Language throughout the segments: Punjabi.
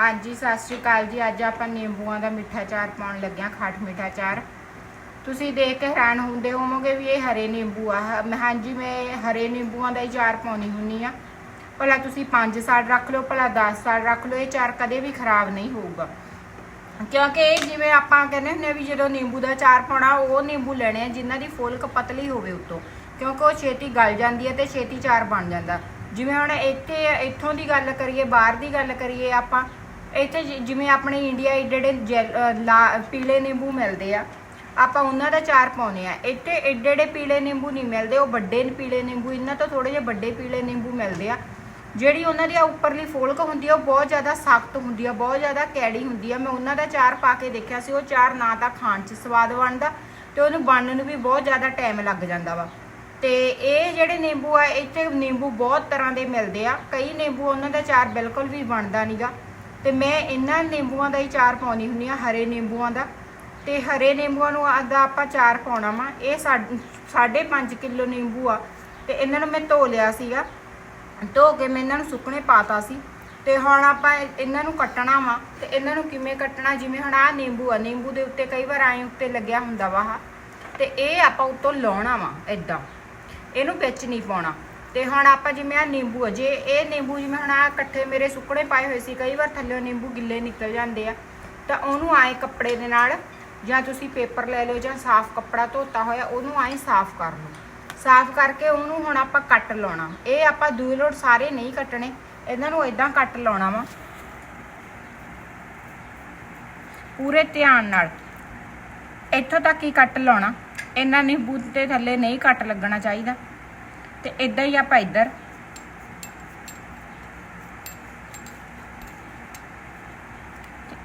ਹਾਂਜੀ, ਸਤਿ ਸ਼੍ਰੀ ਅਕਾਲ ਜੀ। ਅੱਜ ਆਪਾਂ ਨਿੰਬੂਆਂ ਦਾ ਮਿੱਠਾ ਚਾਰ ਪਾਉਣ ਲੱਗਿਆ ਖੱਟ ਮਿੱਠਾ ਚਾਰ ਤੁਸੀਂ ਦੇਖ ਕੇ ਹੈਰਾਨ ਹੁੰਦੇ ਹੋਵੋਗੇ ਵੀ ਇਹ ਹਰੇ ਨਿੰਬੂ ਆ। ਹਾਂਜੀ, ਮੈਂ ਹਰੇ ਨਿੰਬੂਆਂ ਦਾ ਹੀ ਚਾਰ ਪਾਉਣੀ ਹੁੰਨੀ ਆ ਭਲਾ ਤੁਸੀਂ 5 ਸਾਲ ਰੱਖ ਲਓ, ਭਲਾ 10 ਸਾਲ ਰੱਖ ਲਓ, ਇਹ ਚਾਰ ਕਦੇ ਵੀ ਖਰਾਬ ਨਹੀਂ ਹੋਊਗਾ। ਕਿਉਂਕਿ ਇਹ ਜਿਵੇਂ ਆਪਾਂ ਕਹਿੰਦੇ ਹੁੰਦੇ ਆ ਵੀ ਜਦੋਂ ਨਿੰਬੂ ਦਾ ਚਾਰ ਪਾਉਣਾ, ਉਹ ਨਿੰਬੂ ਲੈਣੇ ਆ ਜਿਨ੍ਹਾਂ ਦੀ ਫੁੱਲਕ ਪਤਲੀ ਹੋਵੇ ਉੱਤੋਂ। ਕਿਉਂਕਿ ਉਹ ਛੇਤੀ ਗਲ ਜਾਂਦੀ ਹੈ ਤੇ ਛੇਤੀ ਚਾਰ ਬਣ ਜਾਂਦਾ। ਜਿਵੇਂ ਹੁਣ ਇੱਥੇ ਇੱਥੋਂ ਦੀ ਗੱਲ ਕਰੀਏ, ਬਾਹਰ ਦੀ ਗੱਲ ਕਰੀਏ ਆਪਾਂ ਇੱਥੇ ਜਿ- ਜਿਵੇਂ ਆਪਣੇ ਇੰਡੀਆ ਏਡੇ ਏਡੇ ਜੈਲ- ਅਹ, ਲਾ- ਪੀਲੇ ਨਿੰਬੂ ਮਿਲਦੇ ਆ, ਆਪਾਂ ਉਹਨਾਂ ਦਾ ਚਾਰ ਪਾਉਨੇ ਆ। ਇੱਥੇ ਏਡੇ ਏਡੇ ਪੀਲੇ ਨਿੰਬੂ ਨਹੀਂ ਮਿਲਦੇ, ਉਹ ਵੱਡੇ ਪੀਲੇ ਨਿੰਬੂ, ਇਹਨਾਂ ਤੋਂ ਥੋੜੇ ਜਿਹੇ ਵੱਡੇ ਪੀਲੇ ਨਿੰਬੂ ਮਿਲਦੇ ਆ। ਜਿਹੜੀ ਉਹਨਾਂ ਦੀ ਆ ਉੱਪਰਲੀ ਫੋਲਕ ਹੁੰਦੀ ਆ, ਉਹ ਬਹੁਤ ਜ਼ਿਆਦਾ ਸਖਤ ਹੁੰਦੀ ਆ, ਬਹੁਤ ਜ਼ਿਆਦਾ ਕੈੜੀ ਹੁੰਦੀ ਆ। ਮੈਂ ਉਹਨਾਂ ਦਾ ਚਾਰ ਪਾ ਕੇ ਦੇਖਿਆ ਸੀ, ਉਹ ਚਾਰ ਨਾ ਤਾਂ ਖਾਣ 'ਚ ਸਵਾਦ ਬਣਦਾ ਤੇ ਉਹਨੂੰ ਬਣਨ ਨੂੰ ਵੀ ਬਹੁਤ ਜ਼ਿਆਦਾ ਟਾਈਮ ਲੱਗ ਜਾਂਦਾ ਵਾ। ਤੇ ਇਹ ਜਿਹੜੇ ਨਿੰਬੂ ਆ, ਇੱਥੇ ਨਿੰਬੂ ਬਹੁਤ ਤਰ੍ਹਾਂ ਦੇ ਮਿਲਦੇ ਆ। ਕਈ ਨਿੰਬੂ ਉਹਨਾਂ ਦਾ ਚਾਰ ਬਿਲਕੁਲ ਵੀ ਬਣਦਾ ਨਹੀਂਗਾ ਤੇ ਮੈਂ ਇਹਨਾਂ ਨਿੰਬੂਆਂ ਦਾ ਹੀ ਚਾਰ ਪਾਉਣੀ ਹੁੰਦੀ ਆ ਹਰੇ ਨਿੰਬੂਆਂ ਦਾ। ਤੇ ਹਰੇ ਨਿੰਬੂਆਂ ਨੂੰ ਆਦਾ ਆਪਾਂ ਚਾਰ ਪਾਉਣਾ ਵਾ। ਇਹ 5.5 ਕਿਲੋ ਨਿੰਬੂ ਆ। ਤੇ ਇਹਨਾਂ ਨੂੰ ਮੈਂ ਧੋ ਲਿਆ ਸੀਗਾ। ਧੋ ਕੇ ਮੈਂ ਇਹਨਾਂ ਨੂੰ ਸੁੱਕਣੇ ਪਾਤਾ ਸੀ। ਤੇ ਹੁਣ ਆਪਾਂ ਇਹਨਾਂ ਨੂੰ ਕੱਟਣਾ ਵਾ। ਤੇ ਇਹਨਾਂ ਨੂੰ ਕਿਵੇਂ ਕੱਟਣਾ? ਜਿਵੇਂ ਹੁਣ ਆਹ ਨਿੰਬੂ ਆ। ਨਿੰਬੂ ਦੇ ਉੱਤੇ ਕਈ ਵਾਰ ਆਏ ਉੱਤੇ ਲੱਗਿਆ ਹੁੰਦਾ ਵਾ ਆਹ। ਤੇ ਇਹ ਆਪਾਂ ਉੱਤੋਂ ਲਾਉਣਾ ਵਾ ਇਦਾਂ ਇਹਨੂੰ ਵਿੱਚ ਨਹੀਂ ਪਾਉਣਾ। ਤੇ ਹੁਣ ਆਪਾਂ ਜਿਵੇਂ ਆ ਨਿੰਬੂ ਆ, ਜੇ ਇਹ ਨਿੰਬੂ ਜਿਵੇਂ ਹੁਣ ਆ ਇਕੱਠੇ ਮੇਰੇ ਸੁੱਕਣੇ ਪਾਏ ਹੋਏ ਸੀ, ਕਈ ਵਾਰ ਥੱਲੇ ਨਿੰਬੂ ਗਿੱਲੇ ਨਿਕਲ ਜਾਂਦੇ ਆ, ਤਾਂ ਉਹਨੂੰ ਆਏ ਕੱਪੜੇ ਦੇ ਨਾਲ ਜਾਂ ਤੁਸੀਂ ਪੇਪਰ ਲੈ ਲਓ ਜਾਂ ਸਾਫ਼ ਕੱਪੜਾ ਧੋਤਾ ਹੋਇਆ, ਉਹਨੂੰ ਆਏ ਸਾਫ਼ ਕਰ ਲਓ। ਸਾਫ਼ ਕਰਕੇ ਉਹਨੂੰ ਹੁਣ ਆਪਾਂ ਕੱਟ ਲਾਉਣਾ। ਇਹ ਆਪਾਂ ਦੂਏ ਲੋਟ ਸਾਰੇ ਨਹੀਂ ਕੱਟਣੇ, ਇਹਨਾਂ ਨੂੰ ਇਦਾਂ ਕੱਟ ਲਾਉਣਾ ਵਾ। ਪੂਰੇ ਧਿਆਨ ਨਾਲ। ਇੱਥੋਂ ਤੱਕ ਹੀ ਕੱਟ ਲਾਉਣਾ। ਇਹਨਾਂ ਨਿੰਬੂ ਤੇ ਥੱਲੇ ਨਹੀਂ ਕੱਟ ਲੱਗਣਾ ਚਾਹੀਦਾ। ਤੇ ਇਦਾਂ ਹੀ ਆਪਾਂ ਇੱਧਰ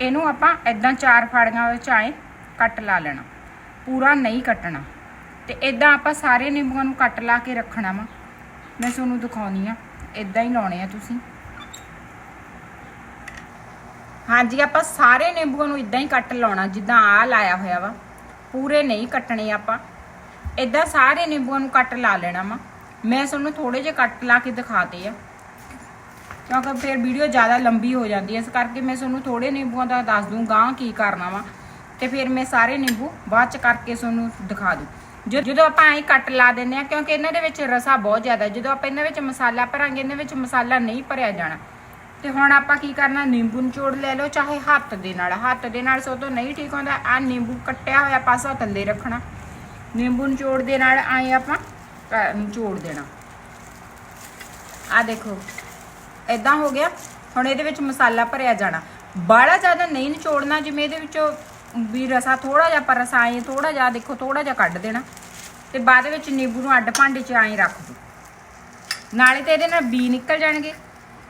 ਇਹਨੂੰ ਆਪਾਂ ਇਦਾਂ ਚਾਰ ਫਾੜੀਆਂ ਵਿੱਚ ਆਏ ਕੱਟ ਲਾ ਲੈਣਾ। ਪੂਰਾ ਨਹੀਂ ਕੱਟਣਾ। ਤੇ ਇਦਾਂ ਆਪਾਂ ਸਾਰੇ ਨਿੰਬੂਆਂ ਨੂੰ ਕੱਟ ਲਾ ਕੇ ਰੱਖਣਾ ਵਾ। ਮੈਂ ਤੁਹਾਨੂੰ ਦਿਖਾਉਣੀ ਆ। ਇਦਾਂ ਹੀ ਲਾਉਣੇ ਆ ਤੁਸੀਂ। ਹਾਂਜੀ, ਆਪਾਂ ਸਾਰੇ ਨਿੰਬੂਆਂ ਨੂੰ ਇਦਾਂ ਹੀ ਕੱਟ ਲਾਉਣਾ, ਜਿੱਦਾਂ ਆ ਲਾਇਆ ਹੋਇਆ ਵਾ। ਪੂਰੇ ਨਹੀਂ ਕੱਟਣੇ ਆਪਾਂ। ਇਦਾਂ ਸਾਰੇ ਨਿੰਬੂਆਂ ਨੂੰ ਕੱਟ ਲਾ ਲੈਣਾ ਵਾ। ਮੈਂ ਤੁਹਾਨੂੰ ਥੋੜੇ ਜਿਹੇ ਕੱਟ ਲਾ ਕੇ ਦਿਖਾਤੇ ਆ। ਕਿਉਂਕਿ ਫਿਰ ਵੀਡੀਓ ਜ਼ਿਆਦਾ ਲੰਬੀ ਹੋ ਜਾਂਦੀ ਹੈ ਇਸ ਕਰਕੇ ਮੈਂ ਤੁਹਾਨੂੰ ਥੋੜੇ ਨਿੰਬੂਆਂ ਦਾ ਦੱਸ ਦੂੰ ਗਾਂ ਕੀ ਕਰਨਾ ਵਾ। ਤੇ ਫਿਰ ਮੈਂ ਸਾਰੇ ਨਿੰਬੂ ਬਾਅਦ ਚ ਕਰਕੇ ਤੁਹਾਨੂੰ ਦਿਖਾ ਦੂੰ। ਜਦੋਂ ਆਪਾਂ ਐਂ ਕੱਟ ਲਾ ਦਿੰਦੇ ਆ, ਕਿਉਂਕਿ ਇਹਨਾਂ ਦੇ ਵਿੱਚ ਰਸਾ ਬਹੁਤ ਜ਼ਿਆਦਾ। ਜਦੋਂ ਆਪਾਂ ਇਹਨਾਂ ਵਿੱਚ ਮਸਾਲਾ ਭਰਾਂਗੇ, ਇਹਨਾਂ ਵਿੱਚ ਮਸਾਲਾ ਨਹੀਂ ਭਰਿਆ ਜਾਣਾ। ਤੇ ਹੁਣ ਆਪਾਂ ਕੀ ਕਰਨਾ, ਨਿੰਬੂ ਨਿਚੋੜ ਲੈ ਲਓ, ਚਾਹੇ ਹੱਥ ਦੇ ਨਾਲ। ਹੱਥ ਦੇ ਨਾਲ ਸੋ ਤੋਂ ਨਹੀਂ ਠੀਕ ਹੁੰਦਾ। ਆ ਨਿੰਬੂ ਕੱਟਿਆ ਹੋਇਆ ਪਾਸਾ ਥੱਲੇ ਰੱਖਣਾ। ਨਿੰਬੂ ਨਿਚੋੜ ਦੇ ਨਾਲ ਐਂ ਆਪਾਂ ਕ- ਨਿਚੋੜ ਦੇਣਾ। ਆ ਦੇਖੋ ਇਦਾਂ ਹੋ ਗਿਆ, ਹੁਣ ਇਹਦੇ ਵਿੱਚ ਮਸਾਲਾ ਭਰਿਆ ਜਾਣਾ। ਬਾਹਲਾ ਜ਼ਿਆਦਾ ਨਹੀਂ ਨਿਚੋੜਨਾ, ਜਿਵੇਂ ਇਹਦੇ ਵਿੱਚੋਂ ਵੀ ਰਸਾ ਥੋੜਾ ਜਿਹਾ, ਪਰ ਰਸਾ ਆਏ ਥੋੜਾ ਜਿਹਾ, ਦੇਖੋ ਥੋੜਾ ਜਿਹਾ ਕੱਢ ਦੇਣਾ। ਤੇ ਬਾਅਦ ਵਿੱਚ ਨਿੰਬੂ ਨੂੰ ਅੱਡ ਭਾਂਡੇ 'ਚ ਆਏ ਰੱਖ ਦੋ। ਨਾਲੇ ਤੇ ਇਹਦੇ ਨਾਲ ਬੀ ਨਿਕਲ ਜਾਣਗੇ।